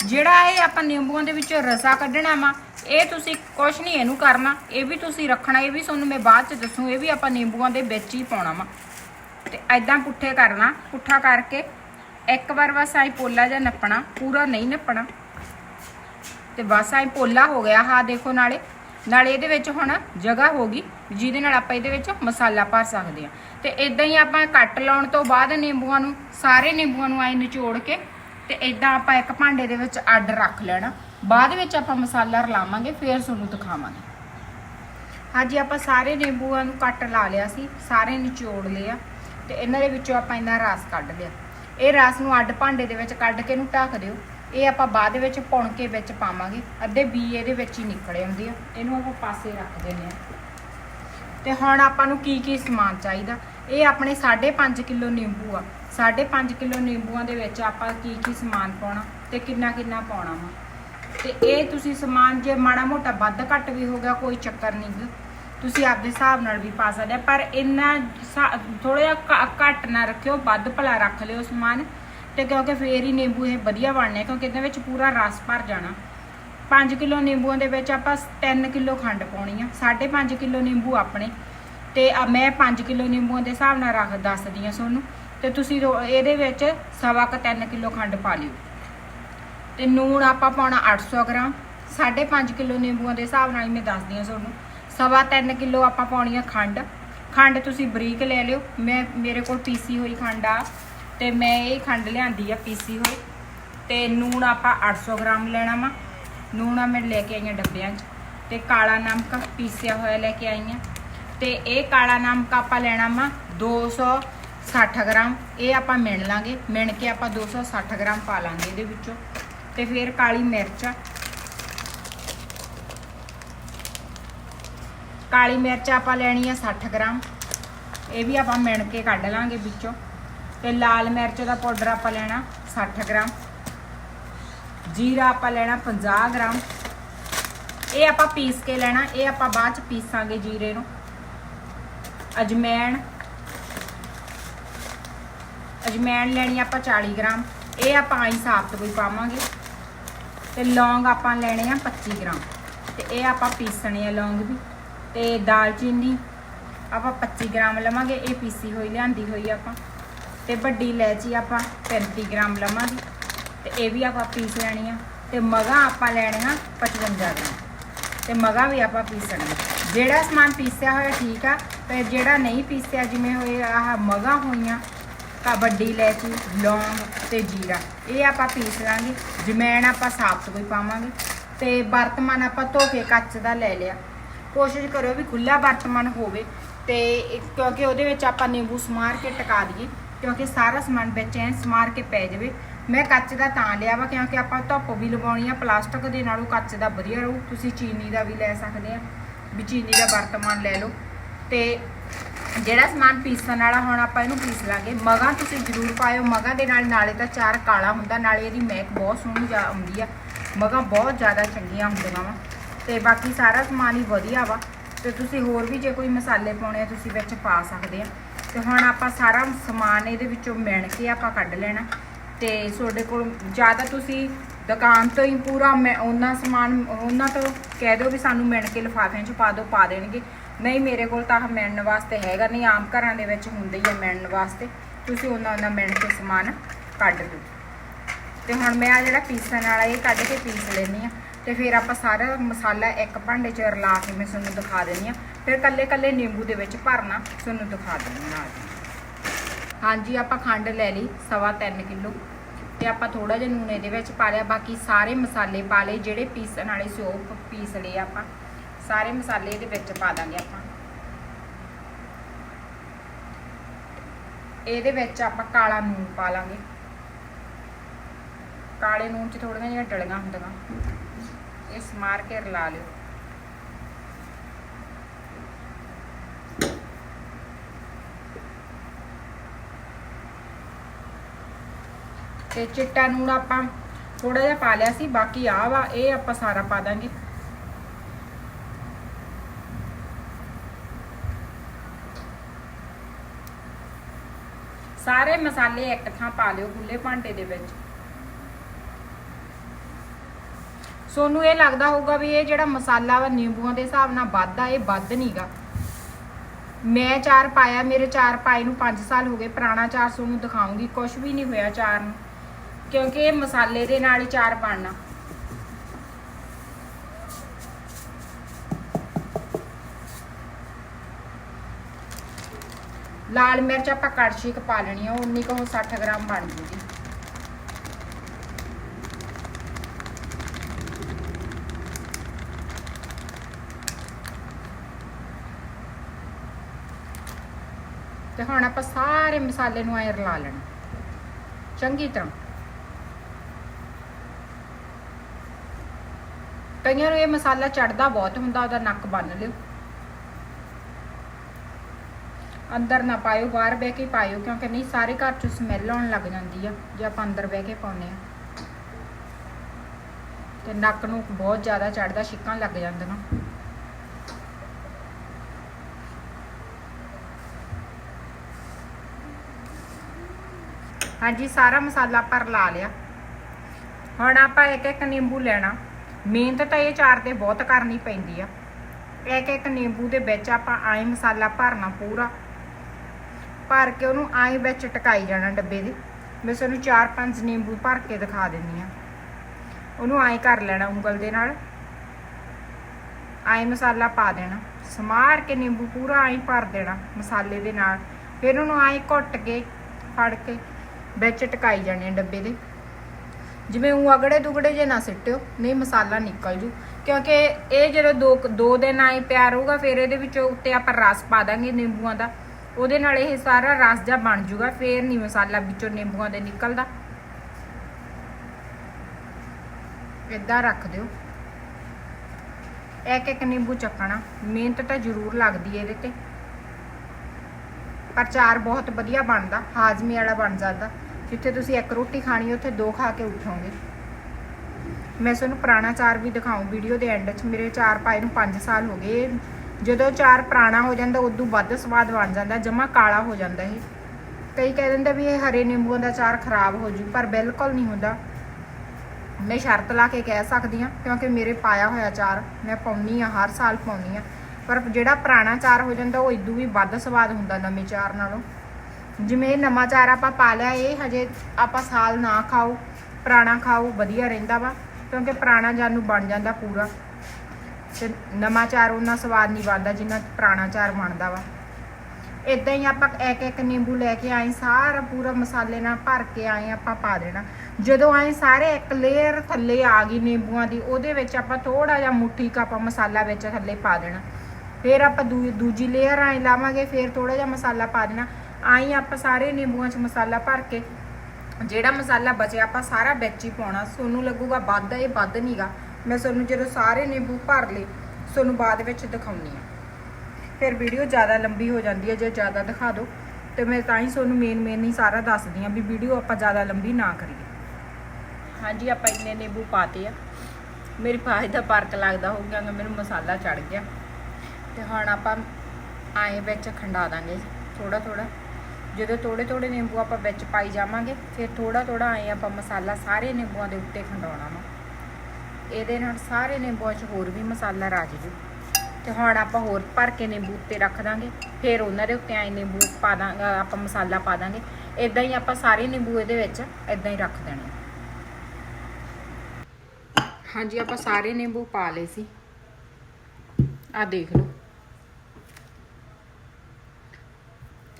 ਜਿਹੜਾ ਇਹ ਆਪਾਂ ਨਿੰਬੂਆਂ ਦੇ ਵਿੱਚੋਂ ਰਸਾ ਕੱਢਣਾ ਵਾ, ਇਹ ਤੁਸੀਂ ਕੁਛ ਨਹੀਂ ਇਹਨੂੰ ਕਰਨਾ। ਇਹ ਵੀ ਤੁਸੀਂ ਰੱਖਣਾ, ਇਹ ਵੀ ਤੁਹਾਨੂੰ ਮੈਂ ਬਾਅਦ ਚ ਦੱਸੂ, ਇਹ ਵੀ ਆਪਾਂ ਨਿੰਬੂਆਂ ਦੇ ਵਿੱਚ ਹੀ ਪਾਉਣਾ ਵਾ। ਤੇ ਐਦਾਂ ਪੁੱਠੇ ਕਰਨਾ, ਪੁੱਠਾ ਕਰਕੇ ਇੱਕ ਵਾਰ ਬਸ ਆਈ ਪੋਲਾ ਜਿਹਾ ਨੱਪਣਾ, ਪੂਰਾ ਨਹੀਂ ਨੱਪਣਾ। ਤੇ ਬਸ ਆਈ ਪੋਲਾ ਹੋ ਗਿਆ ਹਾਂ ਦੇਖੋ ਨਾਲੇ ਨਾਲੇ ਇਹਦੇ ਵਿੱਚ ਹੁਣ ਜਗ੍ਹਾ ਹੋ ਗਈ, ਜਿਹਦੇ ਨਾਲ ਆਪਾਂ ਇਹਦੇ ਵਿੱਚ ਮਸਾਲਾ ਭਰ ਸਕਦੇ ਆ ਤੇ ਇਦਾਂ ਹੀ ਆਪਾਂ ਕੱਟ ਲਾਉਣ ਤੋਂ ਬਾਅਦ ਨਿੰਬੂਆਂ ਨੂੰ, ਸਾਰੇ ਨਿੰਬੂਆਂ ਨੂੰ ਐ ਨਿਚੋੜ ਕੇ ਤੇ ਇਦਾਂ ਆਪਾਂ ਇੱਕ ਭਾਂਡੇ ਦੇ ਵਿੱਚ ਅੱਡ ਰੱਖ ਲੈਣਾ। ਬਾਅਦ ਵਿੱਚ ਆਪਾਂ ਮਸਾਲਾ ਰਲਾਵਾਂਗੇ, ਫਿਰ ਤੁਹਾਨੂੰ ਦਿਖਾਵਾਂਗੇ। ਹਾਂਜੀ, ਆਪਾਂ ਸਾਰੇ ਨਿੰਬੂਆਂ ਨੂੰ ਕੱਟ ਲਾ ਲਿਆ ਸੀ, ਸਾਰੇ ਨਿਚੋੜ ਲਿਆ ਤੇ ਇਹਨਾਂ ਦੇ ਵਿੱਚੋਂ ਆਪਾਂ ਇਹਨਾਂ ਰਸ ਕੱਢ ਲਿਆ। ਇਹ ਰਸ ਨੂੰ ਅੱਡ ਭਾਂਡੇ ਦੇ ਵਿੱਚ ਕੱਢ ਕੇ ਇਹਨੂੰ ਢੱਕ ਦਿਓ। ਇਹ ਆਪਾਂ ਬਾਅਦ ਵਿੱਚ ਪੁਣ ਕੇ ਵਿੱਚ ਪਾਵਾਂਗੇ। ਅੱਧੇ ਬੀ ਇਹਦੇ ਵਿੱਚ ਹੀ ਨਿਕਲੇ ਹੁੰਦੇ ਆ। ਇਹਨੂੰ ਆਪਾਂ ਪਾਸੇ ਰੱਖ ਦਿੰਦੇ ਆ। ਤੇ ਹੁਣ ਆਪਾਂ ਨੂੰ ਕੀ ਕੀ ਸਮਾਨ ਚਾਹੀਦਾ? ਇਹ ਆਪਣੇ 5.5 ਕਿਲੋ ਨਿੰਬੂ ਆ। 5.5 ਕਿਲੋ ਨਿੰਬੂਆਂ ਦੇ ਵਿੱਚ ਆਪਾਂ ਕੀ ਕੀ ਸਮਾਨ ਪਾਉਣਾ ਤੇ ਕਿੰਨਾ ਕਿੰਨਾ ਪਾਉਣਾ ਵਾ। ਤੇ ਇਹ ਤੁਸੀਂ ਸਮਾਨ ਜੇ ਮਾੜਾ ਮੋਟਾ ਵੱਧ ਘੱਟ ਵੀ ਹੋ ਗਿਆ, ਕੋਈ ਚੱਕਰ ਨਹੀਂ ਤੁਸੀਂ ਆਪਦੇ ਹਿਸਾਬ ਨਾਲ ਵੀ ਪਾ ਸਕਦੇ ਆ, ਪਰ ਇੰਨਾ ਥੋੜਾ ਜਿਹਾ ਘ- ਘੱਟ ਨਾ ਰੱਖਿਓ, ਵੱਧ ਭਲਾ ਰੱਖ ਲਿਓ ਸਮਾਨ, ਤੇ ਕਿਉਂਕਿ ਫੇਰ ਹੀ ਨਿੰਬੂ ਇਹ ਵਧੀਆ ਬਣਨੇ ਕਿਉਂਕਿ ਇਹਦੇ ਵਿੱਚ ਪੂਰਾ ਰਸ ਭਰ ਜਾਣਾ। 5 ਕਿਲੋ ਨਿੰਬੂਆਂ ਦੇ ਵਿੱਚ ਆਪਾਂ 3 ਕਿਲੋ ਖੰਡ ਪਾਉਣੀ ਆ 5.5 ਕਿਲੋ ਨਿੰਬੂ ਆਪਣੇ। ਤੇ ਮੈਂ 5 ਕਿਲੋ ਨਿੰਬੂਆਂ ਦੇ ਹਿਸਾਬ ਨਾਲ ਰੱਖ, ਦੱਸਦੀ ਆ ਤੁਹਾਨੂੰ। ਤੇ ਤੁਸੀਂ ਰੋ- ਇਹਦੇ ਵਿੱਚ ਸਵਾ ਕ 3 ਕਿਲੋ ਖੰਡ ਪਾ ਲਿਓ। ਤੇ ਨੂਣ ਆਪਾਂ ਪਾਉਣਾ 800 ਗ੍ਰਾਮ 5.5 ਕਿਲੋ ਨਿੰਬੂਆਂ ਦੇ ਹਿਸਾਬ ਨਾਲ ਹੀ ਮੈਂ ਦੱਸਦੀ ਆ ਤੁਹਾਨੂੰ। ਸਵਾ 3 ਕਿਲੋ ਆਪਾਂ ਪਾਉਣੀ ਆ ਖੰਡ। ਖੰਡ ਤੁਸੀਂ ਬਰੀਕ ਲੈ ਲਿਓ। ਮੈਂ, ਮੇਰੇ ਕੋਲ ਪੀਸੀ ਹੋਈ ਖੰਡ ਆ ਤੇ ਮੈਂ ਇਹ ਖੰਡ ਲਿਆਂਦੀ ਆ ਪੀਸੀ ਹੋਈ। ਤੇ ਨੂਣ ਆਪਾਂ 800 ਗ੍ਰਾਮ ਲੈਣਾ ਵਾ। ਨੂਣ ਆ ਮੈਂ ਲੈ ਕੇ ਆਈਆਂ ਡੱਬਿਆਂ 'ਚ। ਤੇ ਕਾਲਾ ਨਮਕ ਪੀਸਿਆ ਹੋਇਆ ਲੈ ਕੇ ਆਈਆਂ ਤੇ ਇਹ ਕਾਲਾ ਨਮਕ ਆਪਾਂ ਲੈਣਾ ਵਾ 260 ਗ੍ਰਾਮ। ਇਹ ਆਪਾਂ ਮਿਣ ਲਾਂਗੇ। ਮਿਣ ਕੇ ਆਪਾਂ 260 ਗ੍ਰਾਮ ਪਾ ਲਾਂਗੇ ਇਹਦੇ ਵਿੱਚੋਂ। ਤੇ ਫਿਰ ਕਾਲੀ ਮਿਰਚ ਕਾਲੀ ਮਿਰਚ ਆਪਾਂ ਲੈਣੀ ਆ 60 ਗ੍ਰਾਮ। ਇਹ ਵੀ ਆਪਾਂ ਮਿਣ ਕੇ ਕੱਢ ਲਾਂਗੇ ਵਿੱਚੋਂ। ਤੇ ਲਾਲ ਮਿਰਚ ਦਾ ਪਾਊਡਰ ਆਪਾਂ ਲੈਣਾ 60 ਗ੍ਰਾਮ। ਜੀਰਾ ਆਪਾਂ ਲੈਣਾ 50 ਗ੍ਰਾਮ। ਇਹ ਆਪਾਂ ਪੀਸ ਕੇ ਲੈਣਾ, ਇਹ ਆਪਾਂ ਬਾਅਦ ਚ ਪੀਸਾਂਗੇ ਜੀਰੇ ਨੂੰ। ਅਜਮੈਣ। ਅਜਮੈਣ ਲੈਣੀ ਆਪਾਂ 40 ਗ੍ਰਾਮ। ਇਹ ਆਪਾਂ ਆਈ ਸਾਬਤ ਕੋਈ ਪਾਵਾਂਗੇ। ਤੇ ਲੌਂਗ ਆਪਾਂ ਲੈਣੇ ਆ 25 ਗ੍ਰਾਮ। ਤੇ ਇਹ ਆਪਾਂ ਪੀਸਣੇ ਆ ਲੌਂਗ ਵੀ। ਤੇ ਦਾਲਚੀਨੀ ਆਪਾਂ 25 ਗ੍ਰਾਮ ਲਵਾਂਗੇ, ਇਹ ਪੀਸੀ ਹੋਈ, ਲਿਆਂਦੀ ਹੋਈ ਆਪਾਂ। ਤੇ ਵੱਡੀ ਇਲਾਇਚੀ ਆਪਾਂ 35 ਗ੍ਰਾਮ ਲਵਾਂਗੇ, ਤੇ ਇਹ ਵੀ ਆਪਾਂ ਪੀਸ ਲੈਣੀ ਆ। ਤੇ ਮਗਾ ਆਪਾਂ ਲੈਣੇ ਆ 55 ਗ੍ਰਾਮ। ਤੇ ਮਗਾ ਵੀ ਆਪਾਂ ਪੀਸਣਾ। ਜਿਹੜਾ ਸਮਾਨ ਪੀਸਿਆ ਹੋਇਆ ਠੀਕ ਆ, ਤੇ ਜਿਹੜਾ ਨਹੀਂ ਪੀਸਿਆ ਜਿਵੇਂ ਹੋਏ ਆਹ ਮਗਾ ਹੋਈਆਂ, ਤਾਂ ਵੱਡੀ ਇਲਾਇਚੀ, ਲੌਂਗ ਤੇ ਜੀਰਾ, ਇਹ ਆਪਾਂ ਪੀਸ ਲਾਂਗੇ। ਜਮੈਣ ਆਪਾਂ ਸਾਫ਼ ਕੋਈ ਪਾਵਾਂਗੇ। ਤੇ ਬਰਤਮਾਨ ਆਪਾਂ ਧੋ ਕੇ ਕੱਚ ਦਾ ਲੈ ਲਿਆ। ਕੋਸ਼ਿਸ਼ ਕਰਿਓ ਵੀ ਖੁੱਲਾ ਬਰਤਮਾਨ ਹੋਵੇ ਤੇ ਕਿਉਂਕਿ ਉਹਦੇ ਵਿੱਚ ਆਪਾਂ ਨਿੰਬੂ ਸਮਾਰ ਕੇ ਟਕਾ ਦਈਏ, ਕਿਉਂਕਿ ਸਾਰਾ ਸਮਾਨ ਵਿੱਚ ਐ ਸਮਾਰ ਕੇ ਪੈ ਜਾਵੇ। ਮੈਂ ਕੱਚ ਦਾ ਤਾਂ ਲਿਆ ਵਾ ਕਿਉਂਕਿ ਆਪਾਂ ਧੁੱਪ ਵੀ ਲਵਾਉਣੀ ਆ, ਪਲਾਸਟਿਕ ਦੇ ਨਾਲੋਂ ਕੱਚ ਦਾ ਵਧੀਆ ਰਹੂ। ਤੁਸੀਂ ਚੀਨੀ ਦਾ ਵੀ ਲੈ ਸਕਦੇ ਆ, ਵੀ ਚੀਨੀ ਦਾ ਵਰਤਮਾਨ ਲੈ ਲਓ। ਤੇ ਜਿਹੜਾ ਸਮਾਨ ਪੀਸਣ ਵਾਲਾ ਹੁਣ ਆਪਾਂ ਇਹਨੂੰ ਪੀਸ ਲਾਂਗੇ। ਮਗਾ ਤੁਸੀਂ ਜ਼ਰੂਰ ਪਾਇਓ। ਮਗਾ ਦੇ ਨਾਲ, ਨਾਲੇ ਤਾਂ ਚਾਰ ਕਾਲਾ ਹੁੰਦਾ, ਨਾਲੇ ਇਹਦੀ ਮਹਿਕ ਬਹੁਤ ਸੋਹਣੀ ਜਾ ਆਉਂਦੀ ਆ। ਮਗਾ ਬਹੁਤ ਜ਼ਿਆਦਾ ਚੰਗੀਆਂ ਹੁੰਦੀਆਂ ਵਾ। ਤੇ ਬਾਕੀ ਸਾਰਾ ਸਮਾਨ ਹੀ ਵਧੀਆ ਵਾ। ਤੇ ਤੁਸੀਂ ਹੋਰ ਵੀ ਜੇ ਕੋਈ ਮਸਾਲੇ ਪਾਉਣੇ ਆ, ਤੁਸੀਂ ਵਿੱਚ ਪਾ ਸਕਦੇ ਆ। ਤੇ ਹੁਣ ਆਪਾਂ ਸਾਰਾ ਸਮਾਨ ਇਹਦੇ ਵਿੱਚੋਂ ਮਿਣ ਕੇ ਆਪਾਂ ਕੱਢ ਲੈਣਾ। ਤੇ ਤੁਹਾਡੇ ਕੋਲ ਜ਼ਿਆਦਾ ਤੁਸੀਂ ਦੁਕਾਨ ਤੋਂ ਹੀ ਪੂਰਾ ਮੈਂ ਉਹਨਾਂ ਸਮਾਨ, ਉਹਨਾਂ ਤੋਂ ਕਹਿ ਦਿਓ ਵੀ ਸਾਨੂੰ ਮਿਣ ਕੇ ਲਿਫਾਫਿਆਂ 'ਚ ਪਾ ਦਿਓ, ਪਾ ਦੇਣਗੇ। ਨਹੀਂ, ਮੇਰੇ ਕੋਲ ਤਾਂ ਆਹ ਮਿਣਨ ਵਾਸਤੇ ਹੈਗਾ ਨਹੀਂ, ਆਮ ਘਰਾਂ ਦੇ ਵਿੱਚ ਹੁੰਦੇ ਹੀ ਆ ਮਿਣਨ ਵਾਸਤੇ। ਤੁਸੀਂ ਉਹਨਾਂ ਉਹਨਾਂ ਮਿਣ ਕੇ ਸਮਾਨ ਕੱਢ ਦਿਓ। ਤੇ ਹੁਣ ਮੈਂ ਆ ਜਿਹੜਾ ਪੀਸਣ ਵਾਲਾ, ਇਹ ਕੱਢ ਕੇ ਪੀਸ ਲੈਣੀ ਆ। ਤੇ ਫਿਰ ਆਪਾਂ ਸਾਰਾ ਮਸਾਲਾ ਇੱਕ ਭਾਂਡੇ 'ਚ ਰਲਾ ਕੇ ਮੈਂ ਤੁਹਾਨੂੰ ਦਿਖਾ ਦਿੰਦੀ ਆ ਫਿਰ ਕੱਲੇ ਕੱਲੇ ਨਿੰਬੂ ਦੇ ਵਿੱਚ ਭਰਨਾ, ਤੁਹਾਨੂੰ ਦਿਖਾ ਦੇਣੀ ਨਾਲ। ਹਾਂਜੀ, ਆਪਾਂ ਖੰਡ ਲੈ ਲਈ, ਸਵਾ 3 ਕਿਲੋ। ਤੇ ਆਪਾਂ ਥੋੜਾ ਜਿਹਾ ਨੂਨ ਇਹਦੇ ਵਿੱਚ ਪਾ ਲਿਆ, ਬਾਕੀ ਸਾਰੇ ਮਸਾਲੇ ਪਾ ਲਏ, ਜਿਹੜੇ ਪੀਸਣ ਵਾਲੇ ਸੀ ਉਹ ਪੀਸ ਲਏ ਆਪਾਂ। ਸਾਰੇ ਮਸਾਲੇ ਇਹਦੇ ਵਿੱਚ ਪਾ ਦਾਂਗੇ ਆਪਾਂ। ਇਹਦੇ ਵਿੱਚ ਆਪਾਂ ਕਾਲਾ ਨੂਨ ਪਾ ਲਾਂਗੇ। ਕਾਲੇ ਨੂਨ 'ਚ ਥੋੜੀਆਂ ਜਿਹੀਆਂ ਡਲੀਆਂ ਹੁੰਦੀਆਂ। ਇਹ ਸਮਾਰ ਕੇ ਲਿਓ। ਤੇ ਚਿੱਟਾ ਨੂਣ ਆਪਾਂ ਥੋੜਾ ਜਿਹਾ ਪਾ ਲਿਆ ਸੀ, ਬਾਕੀ ਆ ਵਾ, ਇਹ ਆਪਾਂ ਸਾਰਾ ਪਾ ਦਾਂਗੇ। ਸਾਰੇ ਮਸਾਲੇ ਇੱਕ ਥਾਂ ਪਾ ਲਿਓ ਖੁੱਲੇ ਭਾਂਡੇ ਦੇ ਵਿੱਚ। ਸੋਨੂੰ ਇਹ ਲੱਗਦਾ ਹੋਊਗਾ ਵੀ ਇਹ ਜਿਹੜਾ ਮਸਾਲਾ ਵਾ ਨਿੰਬੂਆਂ ਦੇ ਹਿਸਾਬ ਨਾਲ ਵੱਧ ਆ ਇਹ ਵੱਧ ਨਹੀਂਗਾ ਮੈਂ ਚਾਰ ਪਾਇਆ, ਮੇਰੇ ਚਾਰ ਪਾਏ ਨੂੰ 5 ਸਾਲ ਹੋ ਗਏ, ਪੁਰਾਣਾ ਚਾਰ ਸੋਨੂੰ ਦਿਖਾਉਂਗੀ ਕੁਝ ਵੀ ਨਹੀਂ ਹੋਇਆ ਚਾਰ ਨੂੰ, ਕਿਉਂਕਿ ਇਹ ਮਸਾਲੇ ਦੇ ਨਾਲ ਹੀ ਚਾਰ ਪਾਣਾ ਲਾਲ ਮਿਰਚ ਆਪਾਂ ਕੜਛੀ ਕ ਪਾ ਲੈਣੀ ਆ ਉਨੀ ਕੁ ਉਹ 60 ਗ੍ਰਾਮ ਬਣ ਜੂਗੀ। ਤੇ ਹੁਣ ਆਪਾਂ ਸਾਰੇ ਮਸਾਲੇ ਨੂੰ ਐ ਰਲਾ ਲੈਣਾ। ਚੰਗੀ ਤਰ੍ਹਾਂ। ਕਈਆਂ ਨੂੰ ਇਹ ਮਸਾਲਾ ਚੜਦਾ ਬਹੁਤ ਹੁੰਦਾ, ਉਹਦਾ ਨੱਕ ਬੰਨ ਲਿਓ। ਅੰਦਰ ਨਾ ਪਾਇਓ, ਬਾਹਰ ਬਹਿ ਕੇ ਪਾਇਓ, ਕਿਉਂਕਿ ਨਹੀਂ, ਸਾਰੇ ਘਰ ਚ ਸਮੈਲ ਆਉਣ ਲੱਗ ਜਾਂਦੀ ਆ, ਜੇ ਆਪਾਂ ਅੰਦਰ ਬਹਿ ਕੇ ਪਾਉਨੇ ਆ। ਤੇ ਨੱਕ ਨੂੰ ਬਹੁਤ ਜ਼ਿਆਦਾ ਚੜਦਾ ਛਿੱਕਾਂ ਲੱਗ ਜਾਂਦੀਆਂ ਹਾਂਜੀ, ਸਾਰਾ ਮਸਾਲਾ ਆਪਾਂ ਲਾ ਲਿਆ। ਹੁਣ ਆਪਾਂ ਇੱਕ ਇੱਕ ਨਿੰਬੂ ਲੈਣਾ। ਮਿਹਨਤ ਤਾਂ ਇਹ ਚਾਰ ਤੇ ਬਹੁਤ ਕਰਨੀ ਪੈਂਦੀ ਆ। ਇੱਕ ਇੱਕ ਨਿੰਬੂ ਦੇ ਵਿੱਚ ਆਪਾਂ ਆਏ ਮਸਾਲਾ ਭਰਨਾ ਪੂਰਾ। ਭਰ ਕੇ ਉਹਨੂੰ ਆਏ ਵਿੱਚ ਟਕਾਈ ਜਾਣਾ ਡੱਬੇ ਦੇ। ਮੈਂ ਤੁਹਾਨੂੰ ਚਾਰ ਪੰਜ ਨਿੰਬੂ ਭਰ ਕੇ ਦਿਖਾ ਦਿੰਨੀ ਆ। ਉਹਨੂੰ ਆਏ ਕਰ ਲੈਣਾ ਉਂਗਲ ਦੇ ਨਾਲ। ਆਏ ਮਸਾਲਾ ਪਾ ਦੇਣਾ। ਸਮਾਰ ਕੇ ਨਿੰਬੂ ਪੂਰਾ ਆਏ ਭਰ ਦੇਣਾ ਮਸਾਲੇ ਦੇ ਨਾਲ। ਫਿਰ ਉਹਨੂੰ ਆਏ ਘੁੱਟ ਕੇ, ਫੜ ਕੇ ਵਿੱਚ ਟਕਾਈ ਜਾਣੇ ਆ ਡੱਬੇ ਦੇ। ਜਿਵੇਂ ਉਹ ਅਗੜੇ ਦੁਗੜੇ ਜੇ ਨਾ ਸਿੱਟਿਓ, ਨਹੀਂ ਮਸਾਲਾ ਨਿਕਲ ਜੂ। ਕਿਉਂਕਿ ਇਹ ਜਦੋਂ ਦੋ ਦੋ ਦਿਨ ਆਏ ਪਿਆ ਰਹੂਗਾ ਫਿਰ ਇਹਦੇ ਵਿੱਚ ਉੱਤੇ ਆਪਾਂ ਰਸ ਪਾ ਦਾਂਗੇ ਨਿੰਬੂਆਂ ਦਾ। ਉਹਦੇ ਨਾਲ ਇਹ ਸਾਰਾ ਰਸ ਜਾ ਬਣ ਜੂਗਾ, ਫੇਰ ਨਹੀਂ ਮਸਾਲਾ ਵਿੱਚੋਂ ਨਿੰਬੂਆਂ ਦੇ ਨਿਕਲਦਾ। ਇਦਾਂ ਰੱਖ ਦਿਓ। ਇੱਕ ਇੱਕ ਨਿੰਬੂ ਚੱਕਣਾ। ਮਿਹਨਤ ਤਾਂ ਜ਼ਰੂਰ ਲੱਗਦੀ ਹੈ ਇਹਦੇ ਤੇ। ਪਰ ਚਾਰ ਬਹੁਤ ਵਧੀਆ ਬਣਦਾ, ਹਾਜ਼ਮੇ ਵਾਲਾ ਬਣ ਜਾਂਦਾ। ਜਿੱਥੇ ਤੁਸੀਂ ਇੱਕ ਰੋਟੀ ਖਾਣੀ ਉੱਥੇ ਦੋ ਖਾ ਕੇ ਉੱਠੋਗੇ। ਮੈਂ ਤੁਹਾਨੂੰ ਪੁਰਾਣਾ ਚਾਰ ਵੀ ਦਿਖਾਉਂ ਵੀਡੀਓ ਦੇ ਐਂਡ 'ਚ। ਮੇਰੇ ਚਾਰ ਪਾਏ ਨੂੰ 5 ਸਾਲ ਹੋ ਗਏ। ਜਦੋਂ ਚਾਰ ਪੁਰਾਣਾ ਹੋ ਜਾਂਦਾ, ਉਦੋਂ ਵੱਧ ਸਵਾਦ ਬਣ ਜਾਂਦਾ, ਜਮਾ ਕਾਲਾ ਹੋ ਜਾਂਦਾ ਇਹ। ਕਈ ਕਹਿ ਦਿੰਦੇ ਵੀ ਇਹ ਹਰੇ ਨਿੰਬੂਆਂ ਦਾ ਚਾਰ ਖਰਾਬ ਹੋ ਜੂ, ਪਰ ਬਿਲਕੁਲ ਨਹੀਂ ਹੁੰਦਾ। ਮੈਂ ਸ਼ਰਤ ਲਾ ਕੇ ਕਹਿ ਸਕਦੀ ਹਾਂ, ਕਿਉਂਕਿ ਮੇਰੇ ਪਾਇਆ ਹੋਇਆ ਚਾਰ ਮੈਂ ਪਾਉਣੀ ਆ ਹਰ ਸਾਲ ਪਾਉਣੀ ਆ ਪਰ ਜਿਹੜਾ ਪੁਰਾਣਾ ਚਾਰ ਹੋ ਜਾਂਦਾ, ਉਹ ਇਦੋਂ ਵੀ ਵੱਧ ਸਵਾਦ ਹੁੰਦਾ ਨਵੇਂ ਚਾਰ ਨਾਲੋਂ। ਜਿਵੇਂ ਇਹ ਨਵਾਂ ਚਾਰ ਆਪਾਂ ਪਾ ਲਿਆ, ਇਹ ਹਜੇ ਆਪਾਂ ਸਾਲ ਨਾ ਖਾਓ, ਪੁਰਾਣਾ ਖਾਓ, ਵਧੀਆ ਰਹਿੰਦਾ ਵਾ, ਕਿਉਂਕਿ ਪੁਰਾਣਾ ਜਾਨੂੰ ਬਣ ਜਾਂਦਾ ਪੂਰਾ। ਤੇ ਨਵਾਂ ਚਾਰ ਉਹਨਾਂ ਸਵਾਦ ਨਹੀਂ ਬਣਦਾ ਜਿੰਨਾ ਪੁਰਾਣਾ ਚਾਰ ਬਣਦਾ ਵਾ। ਇਦਾਂ ਹੀ ਆਪਾਂ ਇੱਕ ਇੱਕ ਨਿੰਬੂ ਲੈ ਕੇ ਆਏ, ਸਾਰਾ ਪੂਰਾ ਮਸਾਲੇ ਨਾਲ ਭਰ ਕੇ ਆਏ, ਆਪਾਂ ਪਾ ਦੇਣਾ। ਜਦੋਂ ਆਏ ਸਾਰੇ ਇੱਕ ਲੇਅਰ ਥੱਲੇ ਆ ਗਈ ਨਿੰਬੂਆਂ ਦੀ, ਉਹਦੇ ਵਿੱਚ ਆਪਾਂ ਥੋੜਾ ਜਿਹਾ ਮੁੱਠੀ ਕੁ ਆਪਾਂ ਮਸਾਲਾ ਵਿੱਚ ਥੱਲੇ ਪਾ ਦੇਣਾ। ਫਿਰ ਆਪਾਂ ਦੂ- ਦੂਜੀ ਲੇਅਰ ਆਏ ਲਾਵਾਂਗੇ, ਫਿਰ ਥੋੜਾ ਜਿਹਾ ਮਸਾਲਾ ਪਾ ਦੇਣਾ। ਆਈ ਆਪਾਂ ਸਾਰੇ ਨਿੰਬੂਆਂ 'ਚ ਮਸਾਲਾ ਭਰ ਕੇ, ਜਿਹੜਾ ਮਸਾਲਾ ਬਚਿਆ ਆਪਾਂ ਸਾਰਾ ਵਿੱਚ ਹੀ ਪਾਉਣਾ। ਸੋਨੂੰ ਲੱਗੂਗਾ ਵੱਧ, ਇਹ ਵੱਧ ਨਹੀਂਗਾ ਮੈਂ ਤੁਹਾਨੂੰ ਜਦੋਂ ਸਾਰੇ ਨਿੰਬੂ ਭਰ ਲਏ ਤੁਹਾਨੂੰ ਬਾਅਦ ਵਿੱਚ ਦਿਖਾਉਣੀ ਆ। ਫਿਰ ਵੀਡੀਓ ਜ਼ਿਆਦਾ ਲੰਬੀ ਹੋ ਜਾਂਦੀ ਹੈ ਜੇ ਜ਼ਿਆਦਾ ਦਿਖਾ ਦਿਓ ਤੇ ਮੈਂ ਤਾਂ ਹੀ ਤੁਹਾਨੂੰ ਮੇਨ ਮੇਨ ਹੀ ਸਾਰਾ ਦੱਸਦੀ ਆ ਵੀ ਵੀਡੀਓ ਆਪਾਂ ਜ਼ਿਆਦਾ ਲੰਬੀ ਨਾ ਕਰੀਏ। ਹਾਂਜੀ, ਆਪਾਂ ਇੰਨੇ ਨਿੰਬੂ ਪਾਤੇ ਆ। ਮੇਰੀ ਪਾਜ ਦਾ ਪਰਕ ਲੱਗਦਾ ਹੋ ਗਿਆ ਮੈਨੂੰ ਮਸਾਲਾ ਚੜ ਗਿਆ। ਤੇ ਹੁਣ ਆਪਾਂ ਆਏ ਵਿੱਚ ਖੰਡਾ ਦਾਂਗੇ ਥੋੜਾ ਥੋੜਾ ਜਦੋਂ ਥੋੜੇ ਥੋੜੇ ਨਿੰਬੂ ਆਪਾਂ ਵਿੱਚ ਪਾਈ ਜਾਵਾਂਗੇ, ਫਿਰ ਥੋੜਾ ਥੋੜਾ ਆਏ ਆਪਾਂ ਮਸਾਲਾ ਸਾਰੇ ਨਿੰਬੂਆਂ ਦੇ ਉੱਤੇ ਖੰਡਾਉਣਾ ਵਾ। ਇਹਦੇ ਨਾਲ ਸਾਰੇ ਨਿੰਬੂਆਂ 'ਚ ਹੋਰ ਵੀ ਮਸਾਲਾ ਰਚ ਜੂ। ਤੇ ਹੁਣ ਆਪਾਂ ਹੋਰ ਭਰ ਕੇ ਨਿੰਬੂ ਉੱਤੇ ਰੱਖ ਦਾਂਗੇ, ਫਿਰ ਉਹਨਾਂ ਦੇ ਉੱਤੇ ਆਏ ਨਿੰਬੂ ਪਾ ਦਾਂਗੇ ਆਪਾਂ ਮਸਾਲਾ ਪਾ ਦਾਂਗੇ। ਇਦਾਂ ਹੀ ਆਪਾਂ ਸਾਰੇ ਨਿੰਬੂ ਇਹਦੇ ਵਿੱਚ ਇਦਾਂ ਹੀ ਰੱਖ ਦੇਣੇ ਹਾਂਜੀ, ਆਪਾਂ ਸਾਰੇ ਨਿੰਬੂ ਪਾ ਲਏ ਸੀ। ਆ ਦੇਖ ਲਓ।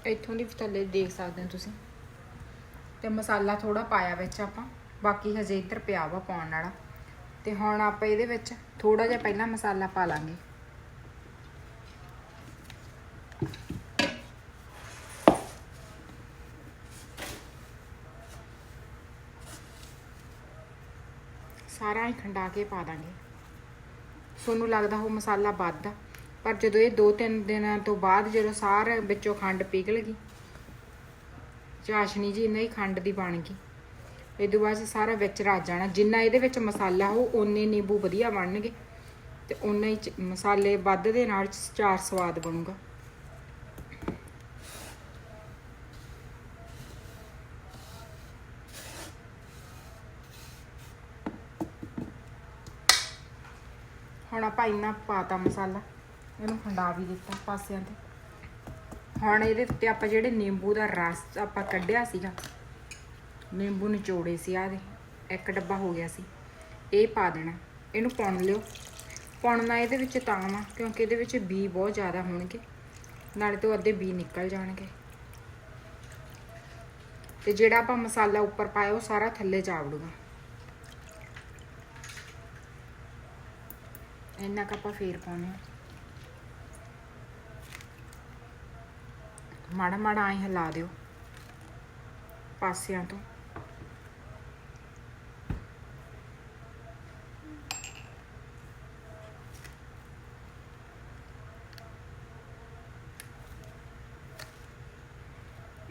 ਇੱਥੋਂ ਦੀ ਵੀ ਥੱਲੇ ਦੇਖ ਸਕਦੇ ਹੋ ਤੁਸੀਂ। ਤੇ ਮਸਾਲਾ ਥੋੜਾ ਪਾਇਆ ਵਿੱਚ ਆਪਾਂ, ਬਾਕੀ ਹਜੇ ਇੱਧਰ ਪਿਆ ਵਾ ਪਾਉਣ ਵਾਲਾ। ਤੇ ਹੁਣ ਆਪਾਂ ਇਹਦੇ ਵਿੱਚ ਥੋੜਾ ਜਿਹਾ ਪਹਿਲਾਂ ਮਸਾਲਾ ਪਾ ਲਾਂਗੇ। ਸਾਰਾ ਹੀ ਖੰਡਾ ਕੇ ਪਾ ਦਾਂਗੇ। ਤੁਹਾਨੂੰ ਲੱਗਦਾ ਉਹ ਮਸਾਲਾ ਵੱਧ ਪਰ ਜਦੋਂ ਇਹ 2-3 ਦਿਨਾਂ ਤੋਂ ਬਾਅਦ ਜਦੋਂ ਸਾਰਾ ਵਿੱਚੋਂ ਖੰਡ ਪਿਘਲ ਗਈ, ਚਾਸ਼ਨੀ ਜੀ ਨਹੀਂ ਖੰਡ ਦੀ ਬਣ ਗਈ। ਇਹ ਤੋਂ ਬਾਅਦ ਸਾਰਾ ਵਿੱਚ ਰੱਜ ਜਾਣਾ। ਜਿੰਨਾ ਇਹਦੇ ਵਿੱਚ ਮਸਾਲਾ ਹੋ ਓਨੇ ਨਿੰਬੂ ਵਧੀਆ ਬਣਨਗੇ ਤੇ ਓਨਾ ਹੀ ਮਸਾਲੇ ਵੱਧ ਦੇ ਨਾਲ ਚਾਰ ਸਵਾਦ ਬਣੂਗਾ। ਹੁਣ ਆਪਾਂ ਇੰਨਾ ਪਾਤਾ ਮਸਾਲਾ। ਇਹਨੂੰ ਖੰਡਾ ਵੀ ਦਿੱਤਾ ਪਾਸਿਆਂ ਤੇ। ਹੁਣ ਇਹਦੇ ਉੱਤੇ ਆਪਾਂ ਜਿਹੜੇ ਨਿੰਬੂ ਦਾ ਰਸ ਆਪਾਂ ਕੱਢਿਆ ਸੀਗਾ, ਨਿੰਬੂ ਨਿਚੋੜੇ ਸੀ ਆਦੇ ਇੱਕ ਡੱਬਾ ਹੋ ਗਿਆ ਸੀ, ਇਹ ਪਾ ਦੇਣਾ। ਇਹਨੂੰ ਪੁਣ ਲਿਓ। ਪੁਣਨਾ ਇਹਦੇ ਵਿੱਚ ਤਾਂ ਵਾ, ਕਿਉਂਕਿ ਇਹਦੇ ਵਿੱਚ ਬੀ ਬਹੁਤ ਜ਼ਿਆਦਾ ਹੋਣਗੇ, ਨਾਲੇ ਤੋਂ ਅੱਧੇ ਬੀ ਨਿਕਲ ਜਾਣਗੇ। ਤੇ ਜਿਹੜਾ ਆਪਾਂ ਮਸਾਲਾ ਉੱਪਰ ਪਾਇਆ, ਉਹ ਸਾਰਾ ਥੱਲੇ ਚਾਵੜੂਗਾ। ਇੰਨਾ ਕੁ ਆਪਾਂ ਫੇਰ ਪਾਉਣੇ ਮਾੜਾ ਮਾੜਾ ਐਂ ਹਿਲਾ ਦਿਓ। ਪਾਸਿਆਂ ਤੋਂ।